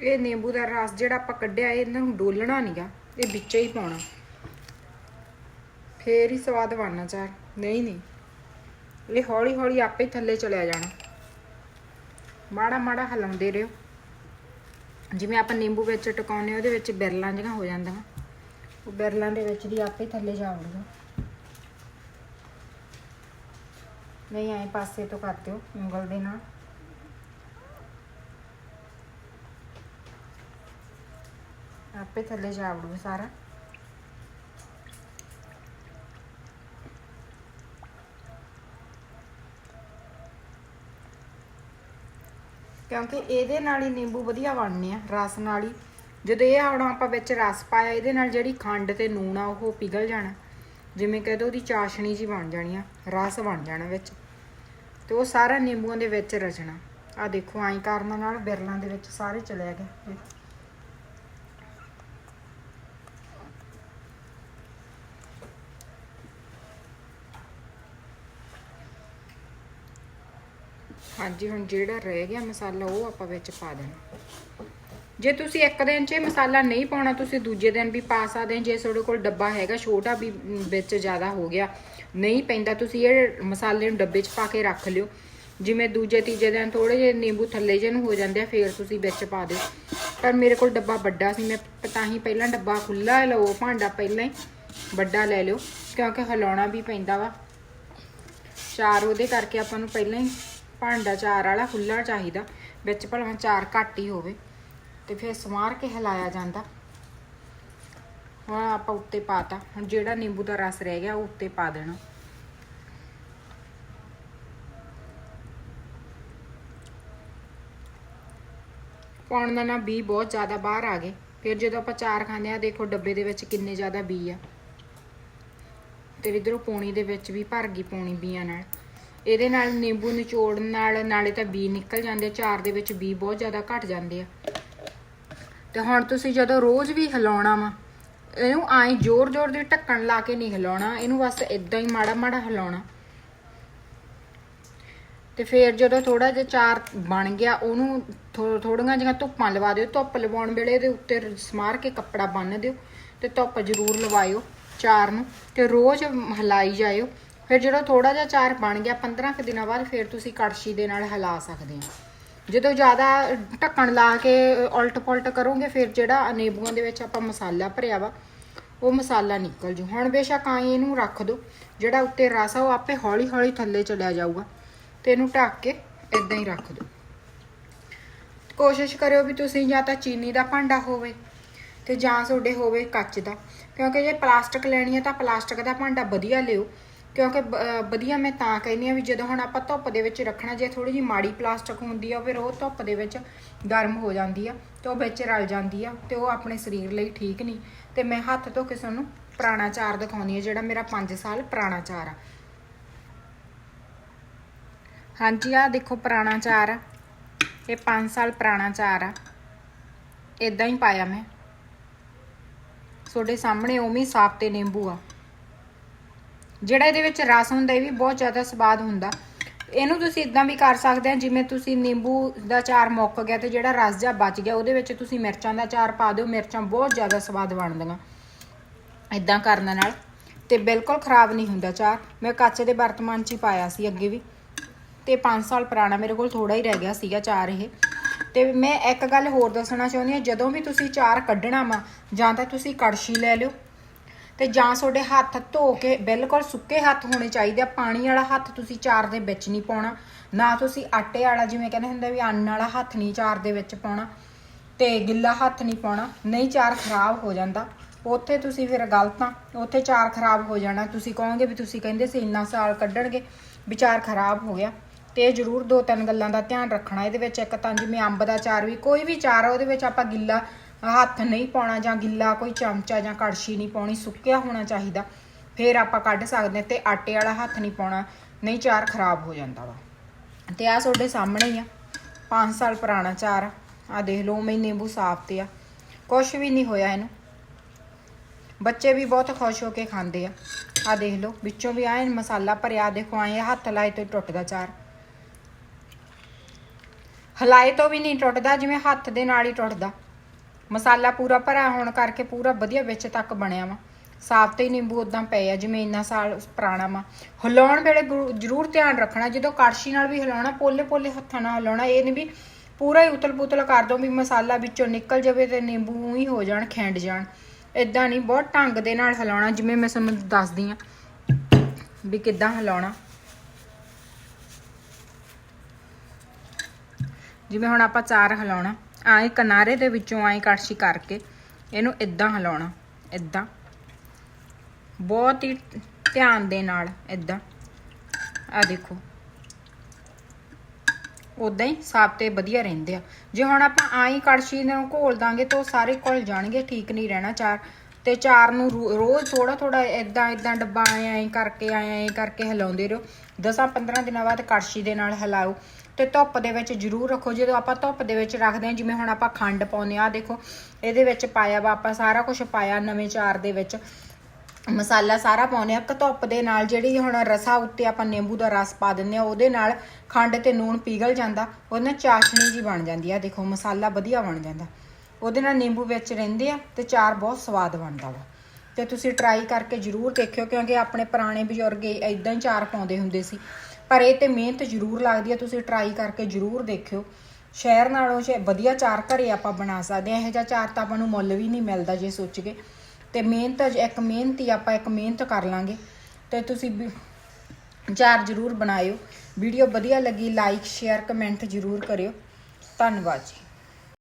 ਇਹ ਨਿੰਬੂ ਦਾ ਰਸ ਜਿਹੜਾ ਆਪਾਂ ਕੱਢਿਆ ਇਹਨਾਂ ਨੂੰ ਡੋਲਣਾ ਨਹੀਂਗਾ ਇਹ ਵਿੱਚ ਹੀ ਪਾਉਣਾ। ਫੇਰ ਹੀ ਸਵਾਦ ਬਣਨਾ ਚਾਹ ਨਹੀਂ ਨਹੀਂ। ਇਹ ਹੌਲੀ ਹੌਲੀ ਆਪੇ ਹੀ ਥੱਲੇ ਚਲਿਆ ਜਾਣਾ। ਮਾੜਾ ਮਾੜਾ ਹਲਾਉਂਦੇ ਰਹੋ। ਜਿਵੇਂ ਆਪਾਂ ਨਿੰਬੂ ਵਿੱਚ ਟਿਕਾਉਨੇ ਉਹਦੇ ਵਿੱਚ ਬਿਰਲਾਂ ਜਿਹੀਆਂ ਹੋ ਜਾਂਦੀਆਂ। ਉਹ ਬਿਰਲਾਂ ਦੇ ਵਿੱਚ ਦੀ ਆਪੇ ਥੱਲੇ ਜਾ ਨਹੀਂ, ਐਂ ਪਾਸੇ ਤੋਂ ਕਰ ਦਿਓ, ਉਂਗਲ ਦੇ ਨਾਲ। ਆਪੇ ਥੱਲੇ ਜਾ ਸਾਰਾ। ਕਿਉਂਕਿ ਇਹਦੇ ਨਾਲ ਹੀ ਨਿੰਬੂ ਵਧੀਆ ਬਣਨੇ ਆ, ਰਸ ਨਾਲ ਹੀ। ਜਦੋਂ ਇਹ ਹੁਣ ਆਪਾਂ ਵਿੱਚ ਰਸ ਪਾਇਆ, ਇਹਦੇ ਨਾਲ ਜਿਹੜੀ ਖੰਡ ਤੇ ਨੂਣ ਆ, ਉਹ ਪਿਘਲ ਜਾਣਾ। ਜਿਵੇਂ ਕਹਿ ਕਹਦੋ ਉਹਦੀ ਚਾਸ਼ਣੀ ਜੀ ਬਣ ਜਾਣੀ ਆ, ਰਸ ਬਣ ਜਾਣਾ ਵਿੱਚ। ਤੇ ਉਹ ਸਾਰਾ ਨਿੰਬੂਆਂ ਦੇ ਵਿੱਚ ਰਚਣਾ। ਆ ਦੇਖੋ ਐਂ ਕਰਨ ਨਾਲ ਬਿਰਲਾਂ ਦੇ ਵਿੱਚ ਸਾਰੇ ਚਲੇ ਗਏ। ਹਾਂਜੀ ਹੁਣ ਜਿਹੜਾ ਰਹਿ ਗਿਆ ਮਸਾਲਾ, ਉਹ ਆਪਾਂ ਵਿੱਚ ਪਾ ਦੇਣਾ। ਜੇ ਤੁਸੀਂ ਇੱਕ ਦਿਨ 'ਚ ਇਹ ਮਸਾਲਾ ਨਹੀਂ ਪਾਉਣਾ, ਤੁਸੀਂ ਦੂਜੇ ਦਿਨ ਵੀ ਪਾ ਸਕਦੇ ਜੇ ਤੁਹਾਡੇ ਕੋਲ ਡੱਬਾ ਹੈਗਾ ਛੋਟਾ ਵੀ ਵਿੱਚ ਜ਼ਿਆਦਾ ਹੋ ਗਿਆ, ਨਹੀਂ ਪੈਂਦਾ, ਤੁਸੀਂ ਇਹ ਮਸਾਲੇ ਨੂੰ ਡੱਬੇ 'ਚ ਪਾ ਕੇ ਰੱਖ ਲਿਓ। ਜਿਵੇਂ ਦੂਜੇ, ਤੀਜੇ ਦਿਨ ਥੋੜੇ ਜਿਹੇ ਨਿੰਬੂ ਥੱਲੇ ਜਿਹੇ ਨੂੰ ਹੋ ਜਾਂਦੇ ਆ, ਫੇਰ ਤੁਸੀਂ ਵਿੱਚ ਪਾ ਦਿਓ। ਪਰ ਮੇਰੇ ਕੋਲ ਡੱਬਾ ਵੱਡਾ ਸੀ, ਮੈਂ ਤਾਂ ਹੀ ਪਹਿਲਾਂ ਡੱਬਾ ਖੁੱਲਾ ਲਓ, ਭਾਂਡਾ ਪਹਿਲਾਂ ਹੀ ਵੱਡਾ ਲੈ ਲਿਓ, ਕਿਉਂਕਿ ਹਲਾਉਣਾ ਵੀ ਪੈਂਦਾ ਵਾ। ਚਾਰ ਉਹਦੇ ਕਰਕੇ ਆਪਾਂ ਨੂੰ ਪਹਿਲਾਂ ਹੀ ਭਾਂਡਾ ਚਾਰ ਵਾਲਾ ਖੁੱਲਾ ਚਾਹੀਦਾ, ਵਿੱਚ ਭਲਾ ਚਾਰ ਘੱਟ ਹੀ ਹੋਵੇ ਤੇ ਫਿਰ ਸਮਾਰ ਕੇ ਹਿਲਾਇਆ ਜਾਂਦਾ। ਹੁਣ ਆਪਾਂ ਉੱਤੇ ਪਾਤਾ, ਹੁਣ ਜਿਹੜਾ ਨਿੰਬੂ ਦਾ ਰਸ ਰਹਿ ਗਿਆ ਉਹ ਉੱਤੇ ਪਾ ਦੇਣਾ। ਪਾਉਣ ਦਾ ਨਾ ਬੀ ਬਹੁਤ ਜ਼ਿਆਦਾ ਬਾਹਰ ਆ ਗਏ। ਫਿਰ ਜਦੋਂ ਆਪਾਂ ਚਾਰ ਖਾਂਦੇ ਆ ਦੇਖੋ ਡੱਬੇ ਦੇ ਵਿੱਚ ਕਿੰਨੇ ਜ਼ਿਆਦਾ ਬੀ ਆ। ਤੇ ਇਧਰੋਂ ਪੌਣੀ ਦੇ ਵਿੱਚ ਵੀ ਭਰ ਗਈ ਪੌਣੀ ਬੀਆਂ ਨਾਲ। ਇਹਦੇ ਨਾਲ ਨਿੰਬੂ ਨਿਚੋੜਨ ਨਾਲ ਨਾਲੇ ਤਾਂ ਬੀ ਨਿਕਲ ਜਾਂਦੇ ਆ, ਚਾਰ ਦੇ ਵਿੱਚ ਬੀ ਬਹੁਤ ਜ਼ਿਆਦਾ ਘਟ ਜਾਂਦੇ ਆ। ਤੇ ਹੁਣ ਤੁਸੀਂ ਜਦੋਂ ਰੋਜ਼ ਵੀ ਹਿਲਾਉਣਾ ਵਾ ਇਹਨੂੰ ਐਂ ਜ਼ੋਰ-ਜ਼ੋਰ ਦੀ ਢੱਕਣ ਲਾ ਕੇ ਨਹੀਂ ਹਿਲਾਉਣਾ ਇਹਨੂੰ ਬਸ ਇਦਾਂ ਹੀ ਮਾੜਾ-ਮਾੜਾ ਹਿਲਾਉਣਾ। ਤੇ ਫਿਰ ਜਦੋਂ ਥੋੜਾ ਜਿਹਾ ਚਾਰ ਬਣ ਗਿਆ ਉਹਨੂੰ ਥੋ- ਥੋੜੀਆਂ ਜਿਹੀਆਂ ਧੁੱਪਾਂ ਲਵਾ ਦਿਓ ਧੁੱਪ ਲਵਾਉਣ ਵੇਲੇ ਇਹਦੇ ਉੱਤੇ ਸਮਾਰ ਕੇ ਕੱਪੜਾ ਬੰਨ ਦਿਓ ਤੇ ਧੁੱਪ ਜ਼ਰੂਰ ਲਵਾਇਓ ਚਾਰ ਨੂੰ ਤੇ ਰੋਜ਼ ਹਿਲਾਈ ਜਾਇਓ। ਫਿਰ ਜਦੋਂ ਥੋੜਾ ਜਿਹਾ ਚਾਰ ਬਣ ਗਿਆ 15 ਕੁ ਦਿਨਾਂ ਬਾਅਦ ਫਿਰ ਤੁਸੀਂ ਕੜਛੀ ਦੇ ਨਾਲ ਹਿਲਾ ਸਕਦੇ ਹੋ। ਜਦੋਂ ਜ਼ਿਆਦਾ ਢੱਕਣ ਲਾ ਕੇ ਉਲਟ ਪੁਲਟ ਕਰੋਗੇ, ਫਿਰ ਜਿਹੜਾ ਨਿੰਬੂਆਂ ਦੇ ਵਿੱਚ ਆਪਾਂ ਮਸਾਲਾ ਭਰਿਆ ਵਾ, ਉਹ ਮਸਾਲਾ ਨਿਕਲ ਜੂ। ਹੁਣ ਬੇਸ਼ੱਕ ਆਏ ਇਹਨੂੰ ਰੱਖ ਦਿਓ ਜਿਹੜਾ ਉੱਤੇ ਰਸ ਆ, ਉਹ ਆਪੇ ਹੌਲੀ ਹੌਲੀ ਥੱਲੇ ਚਲਿਆ ਜਾਊਗਾ। ਤੇ ਇਹਨੂੰ ਢੱਕ ਕੇ ਇਦਾਂ ਹੀ ਰੱਖ ਦਿਓ ਕੋਸ਼ਿਸ਼ ਕਰਿਓ ਵੀ ਤੁਸੀਂ ਜਾਂ ਤਾਂ ਚੀਨੀ ਦਾ ਭਾਂਡਾ ਹੋਵੇ ਤੇ ਜਾਂ ਤੁਹਾਡੇ ਹੋਵੇ ਕੱਚ ਦਾ। ਕਿਉਂਕਿ ਜੇ ਪਲਾਸਟਿਕ ਲੈਣੀ ਹੈ ਤਾਂ ਪਲਾਸਟਿਕ ਦਾ ਭਾਂਡਾ ਵਧੀਆ ਲਿਓ। ਕਿਉਂਕਿ ਬ- ਅਹ ਵਧੀਆ ਮੈਂ ਤਾਂ ਕਹਿੰਦੀ ਆ ਵੀ ਜਦੋਂ ਹੁਣ ਆਪਾਂ ਧੁੱਪ ਦੇ ਵਿੱਚ ਰੱਖਣਾ, ਜੇ ਥੋੜੀ ਜਿਹੀ ਮਾੜੀ ਪਲਾਸਟਿਕ ਹੁੰਦੀ ਆ, ਫਿਰ ਉਹ ਧੁੱਪ ਦੇ ਵਿੱਚ ਗਰਮ ਹੋ ਜਾਂਦੀ ਆ ਤੇ ਉਹ ਵਿੱਚ ਰਲ ਜਾਂਦੀ ਆ ਤੇ ਉਹ ਆਪਣੇ ਸਰੀਰ ਲਈ ਠੀਕ ਨਹੀਂ। ਤੇ ਮੈਂ ਹੱਥ ਧੋ ਕੇ ਤੁਹਾਨੂੰ ਪੁਰਾਣਾ ਚਾਰ ਦਿਖਾਉਂਦੀ ਆ ਜਿਹੜਾ ਮੇਰਾ 5 ਸਾਲ ਪੁਰਾਣਾ ਚਾਰ ਆ। ਹਾਂਜੀ ਆ ਦੇਖੋ ਪੁਰਾਣਾ ਚਾਰ ਆ। ਇਹ 5 ਸਾਲ ਪੁਰਾਣਾ ਚਾਰ ਆ। ਇਦਾਂ ਹੀ ਪਾਇਆ ਮੈਂ। ਤੁਹਾਡੇ ਸਾਹਮਣੇ ਉਵੇਂ ਹੀ ਸਾਫ਼ ਤੇ ਨਿੰਬੂ ਆ। ਜਿਹੜਾ ਇਹਦੇ ਵਿੱਚ ਰਸ ਹੁੰਦਾ, ਇਹ ਵੀ ਬਹੁਤ ਜ਼ਿਆਦਾ ਸਵਾਦ ਹੁੰਦਾ। ਇਹਨੂੰ ਤੁਸੀਂ ਇਦਾਂ ਵੀ ਕਰ ਸਕਦੇ ਆ, ਜਿਵੇਂ ਤੁਸੀਂ ਨਿੰਬੂ ਦਾ ਚਾਰ ਮੁੱਕ ਗਿਆ ਤੇ ਜਿਹੜਾ ਰਸ ਜਾਂ ਬਚ ਗਿਆ, ਉਹਦੇ ਵਿੱਚ ਤੁਸੀਂ ਮਿਰਚਾਂ ਦਾ ਚਾਰ ਪਾ ਦਿਓ, ਮਿਰਚਾਂ ਬਹੁਤ ਜ਼ਿਆਦਾ ਸਵਾਦ ਬਣਦੀਆਂ। ਇਦਾਂ ਕਰਨ ਨਾਲ। ਤੇ ਬਿਲਕੁਲ ਖਰਾਬ ਨਹੀਂ ਹੁੰਦਾ ਚਾਰ ਮੈਂ ਕੱਚ ਦੇ ਬਰਤਮਾਨ 'ਚ ਹੀ ਪਾਇਆ ਸੀ ਅੱਗੇ ਵੀ। ਤੇ 5 ਸਾਲ ਪੁਰਾਣਾ ਮੇਰੇ ਕੋਲ ਥੋੜਾ ਹੀ ਰਹਿ ਗਿਆ ਸੀਗਾ ਚਾਰ ਇਹ। ਤੇ ਮੈਂ ਇੱਕ ਗੱਲ ਹੋਰ ਦੱਸਣਾ ਚਾਹੁੰਦੀ ਹਾਂ, ਜਦੋਂ ਵੀ ਤੁਸੀਂ ਚਾਰ ਕੱਢਣਾ ਵਾ, ਜਾਂ ਤਾਂ ਤੁਸੀਂ ਕੜਛੀ ਲੈ ਲਿਓ ਤੇ ਜਾਂ ਤੁਹਾਡੇ ਹੱਥ ਧੋ ਕੇ ਬਿਲਕੁਲ ਸੁੱਕੇ ਹੱਥ ਹੋਣੇ ਚਾਹੀਦੇ ਆ। ਪਾਣੀ ਵਾਲਾ ਹੱਥ ਤੁਸੀਂ ਚਾਰ ਦੇ ਵਿੱਚ ਨਹੀਂ ਪਾਉਣਾ। ਨਾ ਤੁਸੀਂ ਆਟੇ ਵਾਲਾ, ਜਿਵੇਂ ਕਹਿੰਦੇ ਹੁੰਦੇ ਵੀ ਅੰਨ ਵਾਲਾ ਹੱਥ ਨਹੀਂ ਚਾਰ ਦੇ ਵਿੱਚ ਪਾਉਣਾ ਤੇ ਗਿੱਲਾ ਹੱਥ ਨਹੀਂ ਪਾਉਣਾ। ਨਹੀਂ ਚਾਰ ਖਰਾਬ ਹੋ ਜਾਂਦਾ। ਉੱਥੇ ਤੁਸੀਂ ਫਿਰ ਗਲਤ ਆ। ਉੱਥੇ ਚਾਰ ਖਰਾਬ ਹੋ ਜਾਣਾ। ਤੁਸੀਂ ਕਹੋਗੇ ਵੀ ਤੁਸੀਂ ਕਹਿੰਦੇ ਸੀ ਇੰਨਾ ਸਾਲ ਕੱਢਣਗੇ ਵਿਚਾਰ ਖਰਾਬ ਹੋ ਗਿਆ। ਤੇ ਇਹ ਜ਼ਰੂਰ ਦੋ ਤਿੰਨ ਗੱਲਾਂ ਦਾ ਧਿਆਨ ਰੱਖਣਾ। ਇਹਦੇ ਵਿੱਚ ਇੱਕ ਤਾਂ ਜਿਵੇਂ ਅੰਬ ਦਾ ਚਾਰ ਵੀ, ਕੋਈ ਵੀ ਚਾਰ ਉਹਦੇ ਵਿੱਚ ਆਪਾਂ ਗਿੱਲਾ ਹੱਥ ਨਹੀਂ ਪਾਉਣਾ ਜਾਂ ਗਿੱਲਾ ਕੋਈ ਚਮਚਾ ਜਾਂ ਕੜਛੀ ਨਹੀਂ ਪਾਉਣੀ, ਸੁੱਕਿਆ ਹੋਣਾ ਚਾਹੀਦਾ। ਫਿਰ ਆਪਾਂ ਕੱਢ ਸਕਦੇ ਤੇ ਆਟੇ ਵਾਲਾ ਹੱਥ ਨਹੀਂ ਪਾਉਣਾ, ਨਹੀਂ ਚਾਰ ਖਰਾਬ ਹੋ ਜਾਂਦਾ ਵਾ। ਤੇ ਆ ਤੁਹਾਡੇ ਸਾਹਮਣੇ ਹੀ ਆ 5 ਸਾਲ ਪੁਰਾਣਾ ਚਾਰ ਆ। ਦੇਖ ਲਓ ਮੈਂ ਨਿੰਬੂ ਸਾਫ਼ ਤੇ ਆ। ਕੁਝ ਵੀ ਨਹੀਂ ਹੋਇਆ ਇਹਨੂੰ। ਬੱਚੇ ਵੀ ਬਹੁਤ ਖੁਸ਼ ਹੋ ਕੇ ਖਾਂਦੇ ਆ। ਆ ਦੇਖ ਲਓ, ਵਿੱਚੋਂ ਵੀ ਆਏ ਮਸਾਲਾ ਭਰਿਆ ਦੇਖੋ, ਆਏ ਹੱਥ ਲਾਏ ਤੇ ਟੁੱਟਦਾ ਚਾਰ। ਹਲਾਏ ਤੋਂ ਵੀ ਨਹੀਂ ਟੁੱਟਦਾ, ਜਿਵੇਂ ਹੱਥ ਦੇ ਨਾਲ ਹੀ ਟੁੱਟਦਾ। ਮਸਾਲਾ ਪੂਰਾ ਭਰਾ ਹੋਣ ਕਰਕੇ ਪੂਰਾ ਵਧੀਆ ਵਿੱਚ ਤੱਕ ਬਣਿਆ ਵਾ। ਸਾਫ਼ ਤੇ ਹੀ ਨਿੰਬੂ ਉਦਾਂ ਪਏ ਆ, ਜਿਵੇਂ ਇੰਨਾ ਸਾਲ ਪੁਰਾਣਾ ਵਾ। ਹਿਲਾਉਣ ਵੇਲੇ ਜ਼ਰੂਰ ਧਿਆਨ ਰੱਖਣਾ, ਜਦੋਂ ਕੜਛੀ ਨਾਲ ਵੀ ਹਿਲਾਉਣਾ ਪੋਲੇ ਪੋਲੇ ਹੱਥਾਂ ਨਾਲ ਹਿਲਾਉਣਾ, ਇਹ ਨਹੀਂ ਵੀ ਪੂਰਾ ਹੀ ਉਤਲ ਪੁਤਲ ਕਰ ਦੋ ਵੀ ਮਸਾਲਾ ਵਿੱਚੋਂ ਨਿਕਲ ਜਾਵੇ ਤੇ ਨਿੰਬੂ ਹੀ ਹੋ ਜਾਣ, ਖੈਂਡ ਜਾਣ। ਇਦਾਂ ਨਹੀਂ ਬਹੁਤ ਢੰਗ ਦੇ ਨਾਲ ਹਿਲਾਉਣਾ, ਜਿਵੇਂ ਮੈਂ ਤੁਹਾਨੂੰ ਦੱਸਦੀ ਆ, ਵੀ ਕਿੱਦਾਂ ਹਿਲਾਉਣਾ। ਜਿਵੇਂ ਹੁਣ ਆਪਾਂ ਚਾਰ ਹਿਲਾਉਣਾ। ਆਏ ਕਿਨਾਰੇ ਦੇ ਵਿੱਚੋਂ ਆਏ ਕੜਛੀ ਕਰਕੇ ਇਹਨੂੰ ਇਦਾਂ ਹਿਲਾਉਣਾ ਇਦਾਂ ਬਹੁਤ ਹੀ ਧਿਆਨ ਦੇ ਨਾਲ ਇਦਾਂ ਆ ਦੇਖੋ। ਉਦਾਂ ਹੀ ਸਾਫ਼ ਤੇ ਵਧੀਆ ਰਹਿੰਦੇ ਆ। ਜੇ ਹੁਣ ਆਪਾਂ ਆਈ ਕੜਛੀ ਨੂੰ ਘੋਲ ਦਾਂਗੇ ਤਾਂ ਉਹ ਸਾਰੇ ਘੁਲ ਜਾਣਗੇ, ਠੀਕ ਨਹੀਂ ਰਹਿਣਾ ਚਾਰ। ਤੇ ਚਾਰ ਨੂੰ ਰੋ- ਰੋਜ਼ ਥੋੜਾ ਥੋੜਾ ਇਦਾਂ ਇਦਾਂ ਡੱਬਾ ਆਇਆ ਐ ਕਰਕੇ ਆਇਆ ਐ ਕਰਕੇ ਹਿਲਾਉਂਦੇ ਰਹੋ। 10 15 ਦਿਨਾਂ ਬਾਅਦ ਕੜਛੀ ਦੇ ਨਾਲ ਹਿਲਾਓ ਤੇ ਧੁੱਪ ਦੇ ਵਿੱਚ ਜ਼ਰੂਰ ਰੱਖੋ। ਜਦੋਂ ਆਪਾਂ ਧੁੱਪ ਦੇ ਵਿੱਚ ਰੱਖਦੇ ਹਾਂ, ਜਿਵੇਂ ਹੁਣ ਆਪਾਂ ਖੰਡ ਪਾਉਂਦੇ ਆ ਦੇਖੋ, ਇਹਦੇ ਵਿੱਚ ਪਾਇਆ ਵਾ, ਆਪਾਂ ਸਾਰਾ ਕੁਝ ਪਾਇਆ ਨਵੇਂ ਚਾਰ ਦੇ ਵਿੱਚ। ਮਸਾਲਾ ਸਾਰਾ ਪਾਉਂਦੇ ਆ ਕਿ ਧੁੱਪ ਦੇ ਨਾਲ ਜਿਹੜੀ ਹੁਣ ਰਸਾ ਉੱਤੇ ਆਪਾਂ ਨਿੰਬੂ ਦਾ ਰਸ ਪਾ ਦਿੰਦੇ ਆ ਉਹਦੇ ਨਾਲ ਖੰਡ ਤੇ ਨੂਣ ਪਿਘਲ ਜਾਂਦਾ, ਉਹਦੇ ਨਾਲ ਚਾਸ਼ਣੀ ਜੀ ਬਣ ਜਾਂਦੀ ਆ। ਦੇਖੋ, ਮਸਾਲਾ ਵਧੀਆ ਬਣ ਜਾਂਦਾ। ਉਹਦੇ ਨਾਲ ਨਿੰਬੂ ਵਿੱਚ ਰਹਿੰਦੇ ਆ ਤੇ ਚਾਰ ਬਹੁਤ ਸਵਾਦ ਬਣਦਾ ਵਾ। ਤੇ ਤੁਸੀਂ ਟਰਾਈ ਕਰਕੇ ਜ਼ਰੂਰ ਦੇਖਿਓ, ਕਿਉਂਕਿ ਆਪਣੇ ਪੁਰਾਣੇ ਬਜ਼ੁਰਗ ਇਦਾਂ ਹੀ ਚਾਰ ਪਾਉਂਦੇ ਹੁੰਦੇ ਸੀ। ਪਰ ਇਹ ਤੇ ਮਿਹਨਤ ਜ਼ਰੂਰ ਲੱਗਦੀ ਆ, ਤੁਸੀਂ ਟਰਾਈ ਕਰਕੇ ਜ਼ਰੂਰ ਦੇਖਿਓ। ਸ਼ਹਿਰ ਨਾਲੋਂ ਸ਼ੇ ਵਧੀਆ ਚਾਰ ਘਰੇ ਆਪਾਂ ਬਣਾ ਸਕਦੇ ਆ, ਇਹੋ ਜਿਹਾ ਚਾਰ ਤਾਂ ਆਪਾਂ ਨੂੰ ਮੁੱਲ ਵੀ ਨਹੀਂ ਮਿਲਦਾ ਜੇ ਸੋਚ ਕੇ। ਤੇ ਮਿਹਨਤ, ਇੱਕ ਮਿਹਨਤ ਹੀ ਆਪਾਂ ਇੱਕ ਮਿਹਨਤ ਕਰ ਲਾਂਗੇ। ਤੇ ਤੁਸੀਂ ਵੀ ਚਾਰ ਜ਼ਰੂਰ ਬਣਾਇਓ। ਵੀਡੀਓ ਵਧੀਆ ਲੱਗੀ ਲਾਈਕ ਸ਼ੇਅਰ ਕਮੈਂਟ ਜ਼ਰੂਰ ਕਰਿਓ। ਧੰਨਵਾਦ ਜੀ।